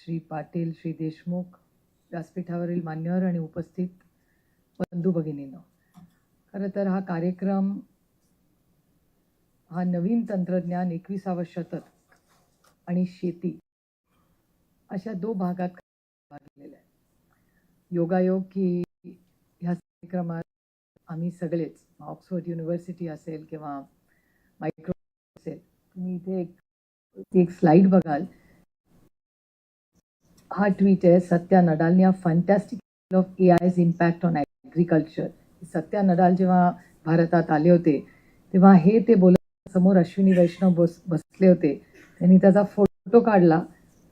श्री पाटील श्री देशमुख व्यासपीठावरील मान्यवर आणि उपस्थित बंधू भगिनीनं. खरं तर हा कार्यक्रम हा नवीन तंत्रज्ञान एकविसावं शतक आणि शेती अशा दो भागात भागलेला आहे. योगायोग की ह्या कार्यक्रमात आम्ही सगळेच ऑक्सफर्ड युनिव्हर्सिटी असेल किंवा मायक्रो असेल तुम्ही इथे एक ती एक स्लाईड बघाल. हा ट्वीट आहे सत्या नडालने हा fantastic of A I's impact on agriculture Satya Nadella जेव्हा भारतात आले होते तेव्हा हे ते बोलत समोर अश्विनी वैष्णव बस बसले होते. त्यांनी त्याचा फोटो काढला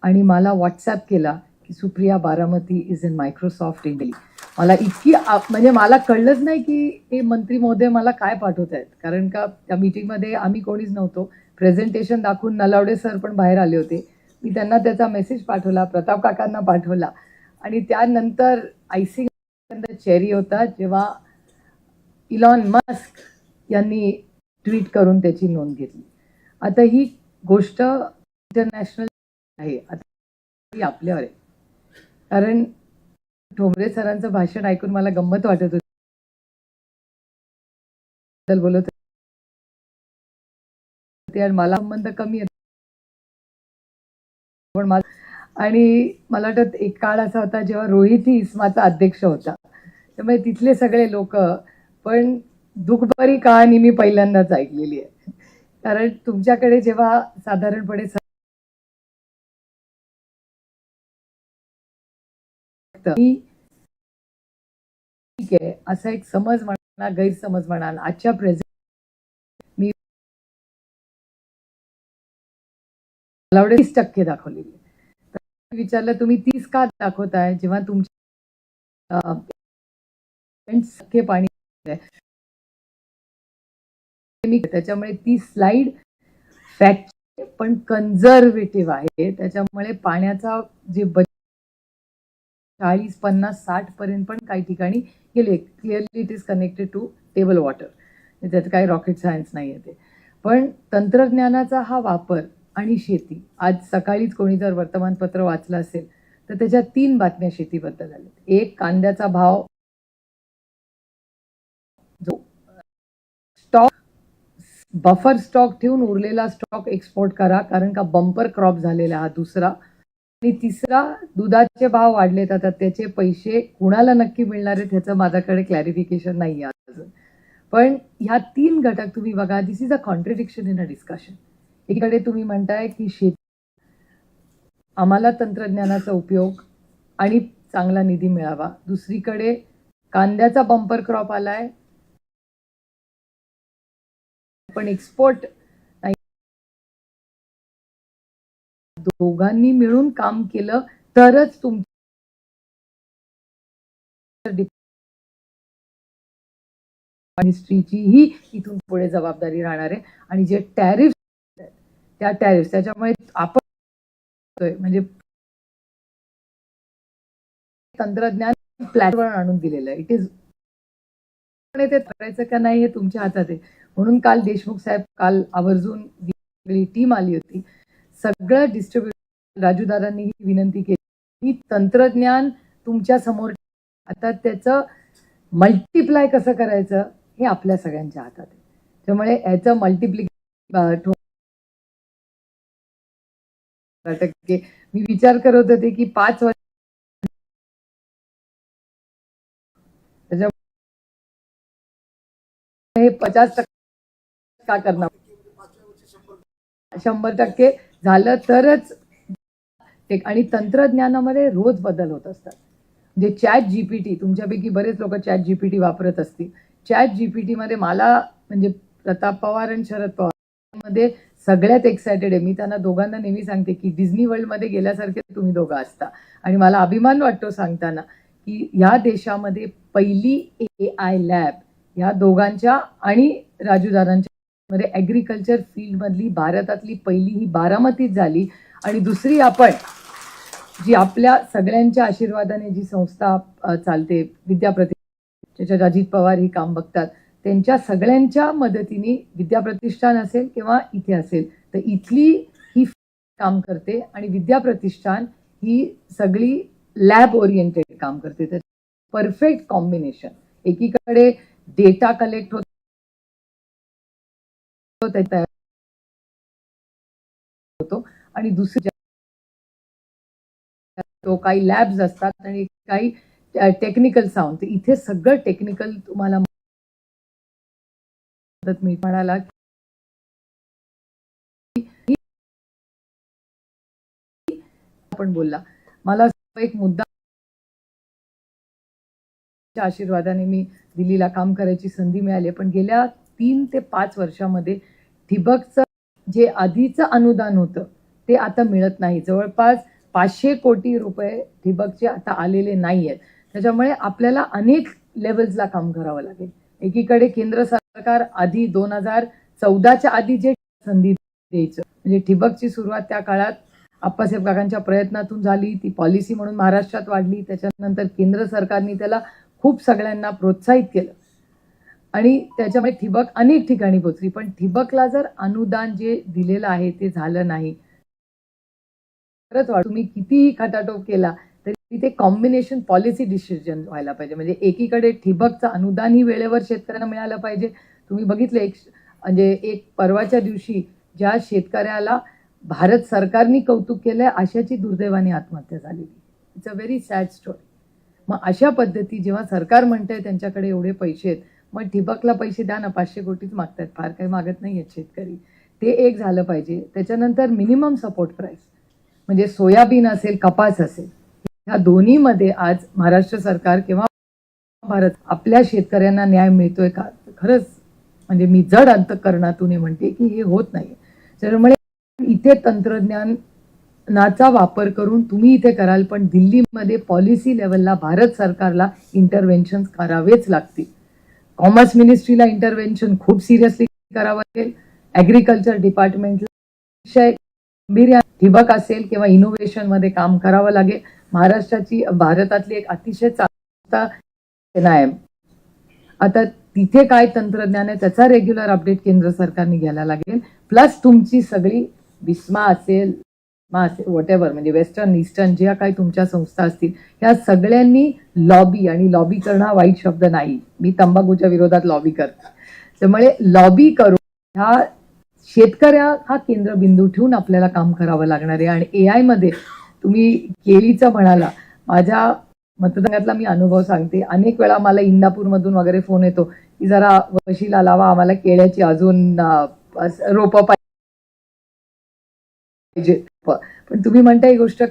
आणि मला व्हॉट्सॲप केला की Supriya Baramati is in Microsoft India मला इतकी आ- म्हणजे मला कळलंच नाही की हे मंत्री महोदय मला काय पाठवत आहेत. कारण का त्या मीटिंगमध्ये आम्ही कोणीच नव्हतो. प्रेझेंटेशन दाखवून नलावडे सर पण बाहेर आले होते. मी त्यांना त्याचा मेसेज पाठवला प्रताप काकांना पाठवला. आणि त्यानंतर आयसिंग चेरी होता जेव्हा इलॉन मस्क यांनी ट्विट करून त्याची नोंद घेतली. आता ही गोष्ट इंटरनॅशनल आहे. आता आपल्यावर आहे. कारण ठोंबरे सरांचं भाषण ऐकून मला गंमत वाटत होती. बोलत आणि मला संबंध कमी आहे पण मला आणि मला वाटत एक काळ असा होता जेव्हा रोहित ही इस्माचा अध्यक्ष होता. त्यामुळे तिथले सगळे लोक पण दुखभरी कहाणी मी पहिल्यांदाच ऐकलेली आहे. कारण तुमच्याकडे जेव्हा साधारणपणे ठीक आहे असा एक समज म्हणा गैरसमज म्हणा आजच्या प्रेझेंट मला तीस टक्के दाखवलेली तर विचारलं तुम्ही तीस का दाखवताय जेव्हा तुमचे पाणी आहे. मी त्याच्यामुळे ती स्लाइड फॅक्ट पण कन्झर्वेटिव्ह आहे. त्याच्यामुळे पाण्याचा जे बच चाळीस पन्नास साठ पर्यंत पण काही ठिकाणी गेले. Clearly it is connected to table water त्यात काही रॉकेट सायन्स नाही आहे ते. पण तंत्रज्ञानाचा हा वापर आणि शेती. आज सकाळीच कोणी जर वर्तमानपत्र वाचलं असेल तर त्याच्यात तीन बातम्या शेतीबद्दल आल्या. एक कांद्याचा भाव. जो स्टॉक बफर स्टॉक ठेवून उरलेला स्टॉक एक्सपोर्ट करा कारण का बंपर क्रॉप झालेला हा दुसरा. आणि तिसरा दुधाचे भाव वाढलेत आता त्याचे पैसे कुणाला नक्की मिळणार आहेत ह्याचं माझ्याकडे क्लॅरिफिकेशन नाही आहे अजून. पण ह्या तीन घटक तुम्ही बघा this is a contradiction in a discussion एकीकडे तुम्ही म्हणताय की शेती आम्हाला तंत्रज्ञानाचा उपयोग आणि चांगला निधी मिळावा. दुसरीकडे कांद्याचा बंपर क्रॉप आलाय. पण एक्सपोर्ट दोघांनी मिळून काम केलं तरच तुम मिनिस्ट्रीची ही इथून पुढे जबाबदारी राहणार आहे. आणि जे टॅरिफ त्या टॅरिफ त्याच्यामुळे आपण म्हणजे तंत्रज्ञान प्लॅटफॉर्म आणून दिलेलं आहे. इट इज ते करायचं का नाही हे तुमच्या हातात आहे. म्हणून काल देशमुख साहेब काल आवर्जून टीम आली होती. सगळं डिस्ट्रीब्युट राजूदारांनी ही विनंती केली. की तंत्रज्ञान तुमच्यासमोर आता त्याचं मल्टिप्लाय कसं करायचं हे आपल्या सगळ्यांच्या हातात आहे. त्यामुळे याचं मल्टिप्लिक टक्के मी विचार करत होते की पाच वर्ष त्याच्या हे पचास टक्के का करणार? शंभर टक्के झालं तरच ते- आणि तंत्रज्ञानामध्ये रोज बदल होत असतात. म्हणजे चॅट जीपीटी तुमच्यापैकी बरेच लोक चॅट जीपीटी वापरत असतील. चॅट जीपीटी मध्ये मला म्हणजे प्रताप पवार आणि शरद पवारमध्ये सगळ्यात एक्सायटेड आहे. मी त्यांना दोघांना नेहमी सांगते की डिझनी वर्ल्डमध्ये गेल्यासारखे तुम्ही दोघं असता. आणि मला अभिमान वाटतो सांगताना की या देशामध्ये पहिली ए आय लॅब ह्या दोघांच्या आणि राजूदारांच्या मध्ये ॲग्रिकल्चर फील्डमधली भारतातली पहिली ही बारामतीत झाली. आणि दुसरी आपण जी आपल्या सगळ्यांच्या आशीर्वादाने जी संस्था चालते विद्याप्रति अजित पवार ही काम बघतात त्यांच्या सगळ्यांच्या मदतीने विद्याप्रतिष्ठान असेल किंवा इथे असेल तर इथली ही काम करते आणि विद्याप्रतिष्ठान ही सगळी लॅब ओरिएंटेड काम करते. तर परफेक्ट कॉम्बिनेशन एकीकडे डेटा कलेक्ट होतो. होतो आणि दुसरी तो काही लॅब्स असतात आणि काही टेक्निकल साऊंड इथे सगळं टेक्निकल तुम्हाला मदत मी म्हणाला आपण बोलला. मला एक मुद्दा आशीर्वादाने मी दिल्लीला काम करायची संधी मिळाली पण गेल्या तीन ते पाच वर्षामध्ये ठिबकचं जे आधीचं अनुदान होतं ते आता मिळत नाही. जवळपास पाचशे कोटी रुपये ठिबकचे आता आलेले नाही आहेत त्याच्यामुळे आपल्याला अनेक लेवल्सला काम करावं लागेल. एकीकडे केंद्र सरकार आधी दोन हजार चौदाच्या आधी जे संधी द्यायचं म्हणजे ठिबकची सुरुवात त्या काळात आप्पासाहेब काकांच्या प्रयत्नातून झाली ती पॉलिसी म्हणून महाराष्ट्रात वाढली त्याच्यानंतर केंद्र सरकारने त्याला खूप सगळ्यांना प्रोत्साहित केलं. आणि त्याच्यामुळे ठिबक अनेक ठिकाणी पोचली पण ठिबकला जर अनुदान जे दिलेलं आहे ते झालं नाही. खरंच वाट तुम्ही कितीही खटाटोप केला तिथे ते कॉम्बिनेशन पॉलिसी डिसिजन व्हायला पाहिजे. म्हणजे एकीकडे ठिबकचं अनुदानही वेळेवर शेतकऱ्यांना मिळालं पाहिजे. तुम्ही बघितलं एक म्हणजे एक परवाच्या दिवशी ज्या शेतकऱ्याला भारत सरकारने कौतुक केलंय अशाची दुर्दैवाने आत्महत्या झालेली. It's a very sad story मग अशा पद्धती जेव्हा सरकार म्हणतंय त्यांच्याकडे एवढे पैसे आहेत मग ठिबकला पैसे द्या ना पाचशे कोटीच मागतायत. फार काही मागत नाही आहेत शेतकरी. ते एक झालं पाहिजे. त्याच्यानंतर मिनिमम सपोर्ट प्राईस म्हणजे सोयाबीन असेल कपास असेल ह्या दोन्हीमध्ये आज महाराष्ट्र सरकार किंवा भारत आपल्या शेतकऱ्यांना न्याय मिळतोय का? खरंच म्हणजे मी जड अंतकरणातून हे म्हणते की हे होत नाही. त्यामुळे इथे तंत्रज्ञानाचा वापर करून तुम्ही इथे कराल पण दिल्लीमध्ये पॉलिसी लेवलला भारत सरकारला इंटरव्हेन्शन करावेच लागतील. कॉमर्स मिनिस्ट्रीला इंटरव्हेन्शन खूप सिरियसली करावं लागेल. ॲग्रिकल्चर डिपार्टमेंटला विषय ठिबक असेल किंवा इनोव्हेशनमध्ये काम करावं लागेल. महाराष्ट्राची भारतातली एक अतिशय चांगला सेना आहे. आता तिथे काय तंत्रज्ञान आहे त्याचा रेग्युलर अपडेट केंद्र सरकारने घ्यायला लागेल. प्लस तुमची सगळी विस्मा असेल मा असेल वॉट एव्हर म्हणजे वेस्टर्न ईस्टर्न ज्या काही तुमच्या संस्था असतील या सगळ्यांनी लॉबी आणि लॉबी करणं हा वाईट शब्द नाही. मी तंबाखूच्या विरोधात लॉबी करते. त्यामुळे लॉबी करून ह्या शेतकऱ्या हा केंद्रबिंदू ठेवून आपल्याला काम करावं लागणार आहे. आणि ए आयमध्ये तुम्ही केळीचं म्हणाला माझ्या मतदानातला मी अनुभव सांगते. अनेक वेळा मला इंदापूरमधून वगैरे फोन येतो की जरा वशीला लावा आम्हाला केळ्याची अजून रोप पाहिजे. पण तुम्ही म्हणता ही गोष्ट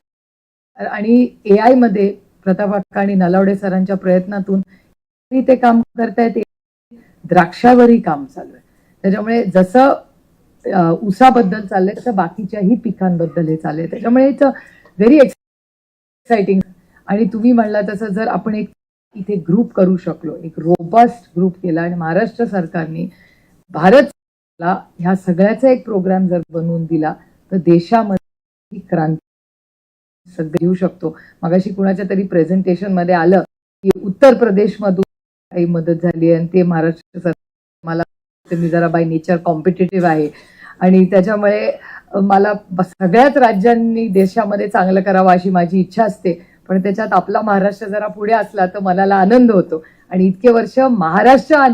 आणि ए आयमध्ये प्रताप हक्का आणि नलावडे सरांच्या प्रयत्नातून ते काम करतायत द्राक्षावरही काम चालू आहे. त्याच्यामुळे जसं ऊसाबद्दल चाललंय तसं बाकीच्याही पिकांबद्दल हे चाललंय. त्याच्यामुळे व्हेरी एक्साइटिंग आणि तुम्ही म्हणला तसं जर आपण एक इथे ग्रुप करू शकलो एक रोबस्ट ग्रुप केला आणि महाराष्ट्र सरकारने भारतला ह्या सगळ्याचा एक प्रोग्राम जर बनवून दिला तर देशामध्ये ही क्रांती सगळं येऊ शकतो. मगाशी कुणाच्या तरी प्रेझेंटेशनमध्ये आलं की उत्तर प्रदेशमधून काही मदत झाली आणि ते महाराष्ट्र सरकार मला मी जरा बाय नेचर कॉम्पिटेटिव्ह आहे. आणि त्याच्यामुळे मला सगळ्याच राज्यांनी देशामध्ये चांगलं करावं अशी माझी इच्छा असते. पण त्याच्यात आपला महाराष्ट्र जरा पुढे असला तर मनाला आनंद होतो. आणि इतके वर्ष महाराष्ट्र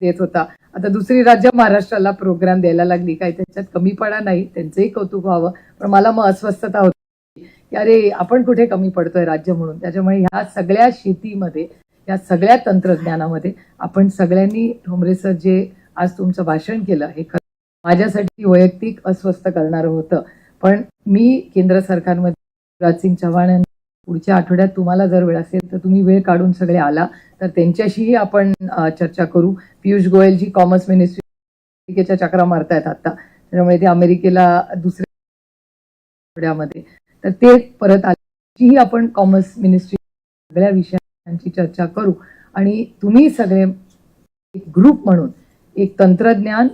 देत होता. आता दुसरी राज्य महाराष्ट्राला प्रोग्राम द्यायला लागली. काही त्याच्यात कमीपणा नाही. त्यांचंही कौतुक व्हावं. पण मला मग अस्वस्थता होती. की अरे आपण कुठे कमी पडतोय राज्य म्हणून? त्याच्यामुळे ह्या सगळ्या शेतीमध्ये या सगळ्या तंत्रज्ञानामध्ये आपण सगळ्यांनी ठोंबरे सर जे आज तुमचं भाषण केलं हे माझ्यासाठी वैयक्तिक अस्वस्थ करणारं होतं. पण मी केंद्र सरकारमध्ये शिवराज सिंग चव्हाण पुढच्या आठवड्यात तुम्हाला जर वेळ असेल तर तुम्ही वेळ काढून सगळे आला तर त्यांच्याशीही आपण चर्चा करू. पियुष गोयलजी कॉमर्स मिनिस्ट्री अमेरिकेच्या चक्रा मारतायत आता. त्यामुळे ते अमेरिकेला दुसऱ्या आठवड्यामध्ये. तर ते परत आल्याचीही आपण कॉमर्स मिनिस्ट्री सगळ्या विषयांची चर्चा करू. आणि तुम्ही सगळे एक ग्रुप म्हणून एक तंत्रज्ञान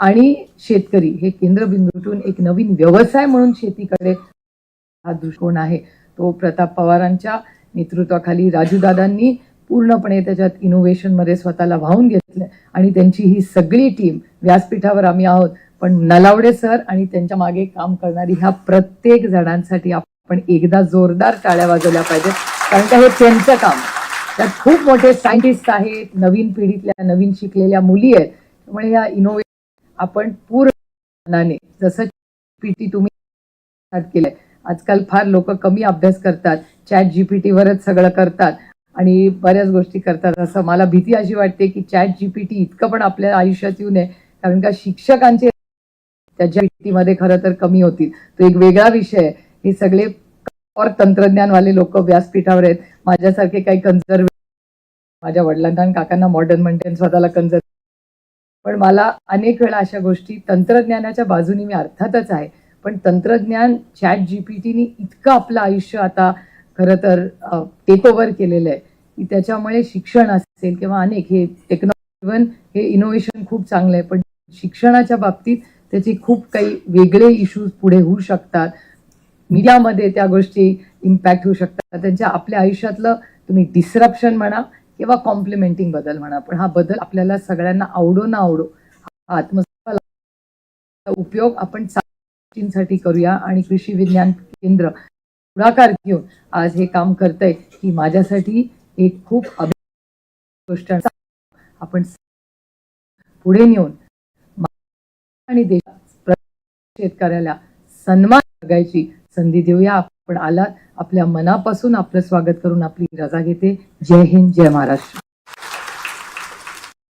आणि शेतकरी हे केंद्रबिंदूतून एक नवीन व्यवसाय म्हणून शेतीकडे हा दृष्टिकोन आहे. तो प्रताप पवारांच्या नेतृत्वाखाली राजूदादांनी पूर्णपणे त्याच्यात इनोव्हेशनमध्ये स्वतःला वाहून घेतलं आणि त्यांची ही सगळी टीम व्यासपीठावर आम्ही आहोत. पण नलावडे सर आणि त्यांच्या मागे काम करणारी ह्या प्रत्येक जणांसाठी आपण एकदा जोरदार टाळ्या वाजवल्या पाहिजेत. कारण का हे त्यांचं काम. त्यात खूप मोठे सायंटिस्ट आहेत नवीन पिढीतल्या नवीन शिकलेल्या मुली आहेत. त्यामुळे ह्या इनोव्हे आपण पूर्ण मनाने जसं पीटी तुम्ही केलंय. आजकाल फार लोक कमी अभ्यास करतात चॅट जीपीटीवरच सगळं करतात आणि बऱ्याच गोष्टी करतात. असं मला भीती अशी वाटते की चॅट जीपीटी इतकं पण आपल्या आयुष्यात येऊ नये कारण का शिक्षकांचे त्याच्या मध्ये खरं तर कमी होतील. तो एक वेगळा विषय आहे. हे सगळे और तंत्रज्ञानवाले लोक व्यासपीठावर आहेत. माझ्यासारखे काही कन्झर्व माझ्या वडिलांना आणि काकांना मॉडर्न म्हणते स्वतःला कन्झर्व पण मला अनेक वेळा अशा गोष्टी तंत्रज्ञानाच्या बाजूनी मी अर्थातच आहे. पण तंत्रज्ञान चॅट जी पी टीने इतकं आपलं आयुष्य आता खरं तर टेक ओव्हर केलेलं आहे की त्याच्यामुळे शिक्षण असेल किंवा अनेक हे टेक्नॉलॉजी इव्हन हे इनोव्हेशन खूप चांगलं आहे. पण शिक्षणाच्या बाबतीत त्याचे खूप काही वेगळे इश्यूज पुढे होऊ शकतात. मीडियामध्ये त्या गोष्टी इम्पॅक्ट होऊ शकतात. त्यांच्या आपल्या आयुष्यातलं तुम्ही डिसरप्शन म्हणा किंवा कॉम्प्लिमेंटिंग बदल म्हणा. पण हा बदल आपल्याला सगळ्यांना आवडो ना आवडो आत्म उपयोग आपण साठी करूया. आणि कृषी विज्ञान केंद्र पुढाकार घेऊन आज हे काम करतंय ही माझ्यासाठी एक खूप गोष्ट आपण पुढे नेऊन आणि देशात शेतकऱ्याला सन्मान जगायची संधी देऊया. पण आला आपल्या मनापासून आपलं स्वागत करून आपली रजा घेते. जय हिंद जय महाराष्ट्र.